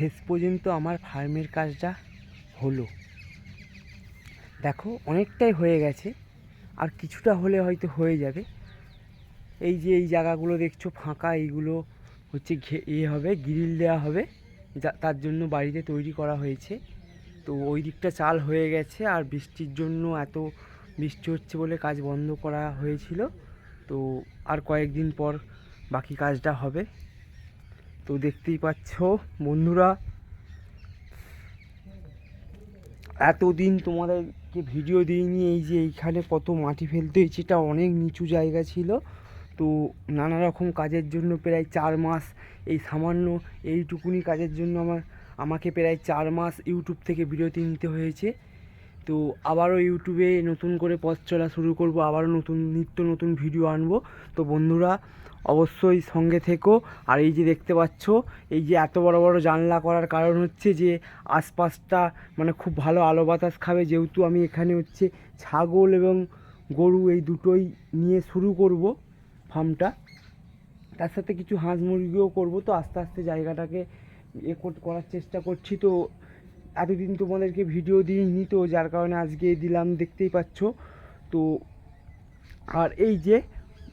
শেষ পর্যন্ত আমার ফার্মের কাজটা হলো। দেখো, অনেকটাই হয়ে গেছে। আর কিছুটা হলে হয়তো হয়ে যাবে। এই যে এই জায়গাগুলো দেখছ, ফাঁকা, এইগুলো হচ্ছে ঘে, এ হবে, গ্রিল দেওয়া হবে। যা, তার জন্য বাড়িতে তৈরি করা হয়েছে। তো ওই দিকটা চাল হয়ে গেছে আর বৃষ্টির জন্য এত বৃষ্টি হচ্ছে বলে কাজ বন্ধ করা হয়েছিল। তো আর কয়েকদিন পর বাকি কাজটা হবে। তো দেখতেই পাচ্ছ, বন্ধুরা। এতদিন তোমাদেরকে ভিডিও দিইনি, এই যে এইখানে কত মাটি ফেলতে হয়েছে, এটা অনেক নিচু জায়গা ছিল। তো নানা রকম কাজের জন্য প্রায় চার মাস, এই সামান্য এইটুকুনি কাজের জন্য আমার, আমাকে প্রায় চার মাস ইউটিউব থেকে বিরতি নিতে হয়েছে। তো আবারও ইউটিউবে নতুন করে পথ চলা শুরু করব, আবারও নতুন, নিত্য নতুন ভিডিও আনব। তো বন্ধুরা, অবশ্যই সঙ্গে থেকো। আর এই যে দেখতে পাচ্ছ, এই যে এত বড় বড় জানলা করার কারণ হচ্ছে যে, আশপাশটা মানে খুব ভালো আলো বাতাস খাবে। যেহেতু আমি এখানে হচ্ছে ছাগল এবং গরু এই দুটোই নিয়ে শুরু করব ফার্মটা। তার সাথে কিছু হাঁস মুরগিও করব। তো আস্তে আস্তে জায়গাটাকে এ কর- করার চেষ্টা করছি। তো এতদিন তোমাদেরকে ভিডিও দিইনি তো, যার কারণে আজকে দিলাম, দেখতেই পাচ্ছ। তো, আর এই যে,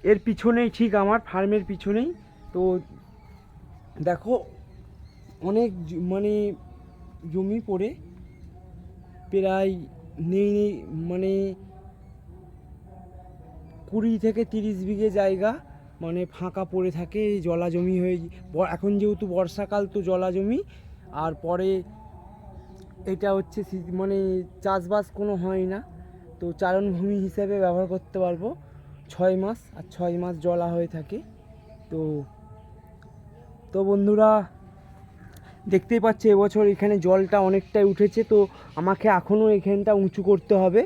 এর পিছনেই ঠিক আমার, ফার্মের পিছনেই। তো, দেখো, অনেক মানে জমি পড়ে, প্রায় নেই নেই মানে কুড়ি থেকে তিরিশ বিঘে জায়গা মানে ফাঁকা পড়ে থাকে জলা জমি হয়ে এখন যেহেতু বর্ষাকাল, তো জলা জমি আর পরে এটা হচ্ছে মানে চাষবাস কোনো হয় না। তো চারণভূমি হিসেবে ব্যবহার করতে পারব। ছয় মাস আর ছয় মাস জলা হয়ে থাকে। তো তো বন্ধুরা, দেখতেই পাচ্ছ এবছর এখানে জলটা অনেকটাই উঠেছে। তো আমাকে এখনও এখানটা উঁচু করতে হবে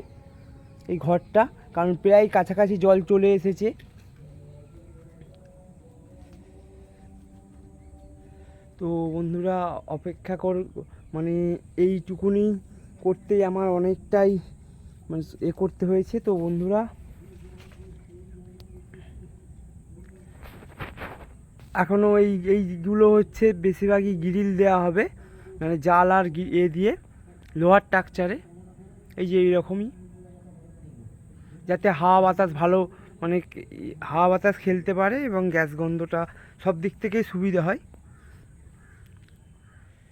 এই ঘরটা। কারণ প্রায় কাছাকাছি জল চলে এসেছে। তো বন্ধুরা অপেক্ষা কর মানে এইটুকুনি করতেই আমার অনেকটাই মানে এ করতে হয়েছে। তো বন্ধুরা এখনও এই, এইগুলো হচ্ছে বেশিরভাগই গ্রিল দেওয়া হবে মানে জাল আর এ দিয়ে, লোহার টাকচারে। এই যে এইরকমই, যাতে হাওয়া বাতাস ভালো মানে হাওয়া বাতাস খেলতে পারে এবং গ্যাস গন্ধটা সব দিক থেকেই সুবিধা হয়।